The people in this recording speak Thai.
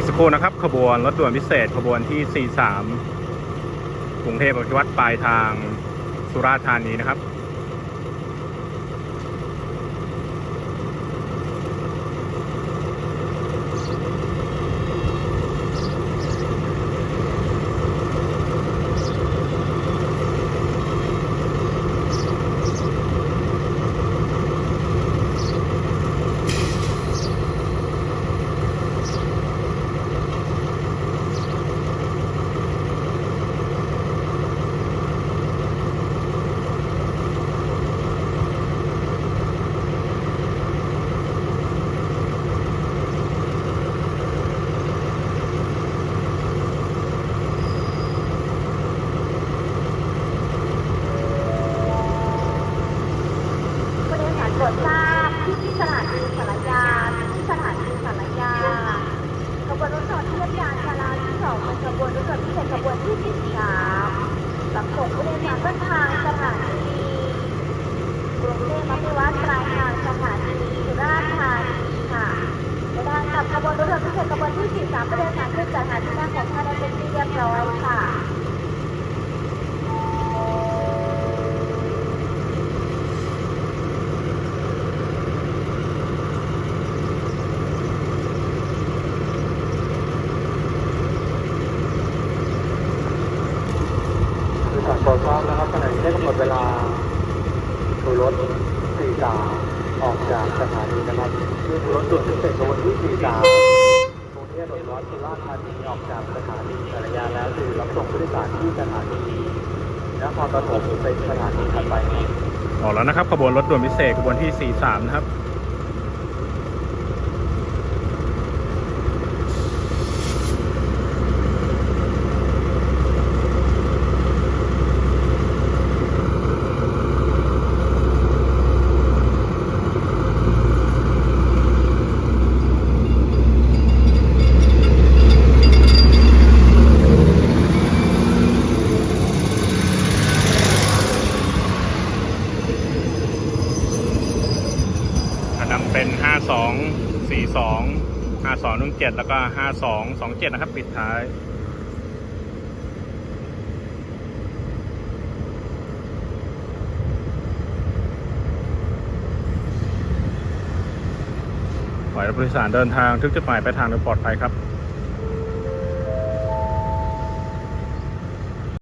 อีกสักครู่นะครับ ขบวนรถด่วนพิเศษขบวนที่ 43 กรุงเทพอภิวัตรปลายทางสุราษฎร์ธานีนะครับ ผู้โดยสารโปรดทราบที่สถานีสารยาที่สถานีสารยาขบวนรถไฟเทียบยานชาลาที่สองเป็นขบวนรถไฟพิเศษขบวน ที่ 13สามรับส่งผู้โดยสารต้นทางสถานีกรุงเทพมหานครปลายทางสถานีสุราษฎร์ธานีค่ะเดินทางกับขบวนรถไฟพิเศษขบวนที่ 13ผู้โดยสารขึ้นจากสถานีนั่งของท่านได้เป็นที่เรียบร้อยค่ะ คือสั่งโปร ดทราบนะครับขณะนี้ได้กำหนดเวลาถูรถ43ออกจากสถานีนะครับคือถูรถด่วนพิเศษขบวนที่43กรุงเทพโดยรถสุราษฎร์ธานีออกจากสถานีสารยาแล้วคือรับส่งผู้โดยสารที่สถานีนครปฐมเป็นสถานีถัดไปออกแล้วนะครับขบวนรถด่วนพิเศษขบวนที่ 43 นะครับ เป็น 52 42 52 17แล้วก็ 52 27 นะครับ ปิดท้ายขอให้ผู้โดยสารเดินทางทุกจุดหมายไปทางโดยปลอดภัยครับ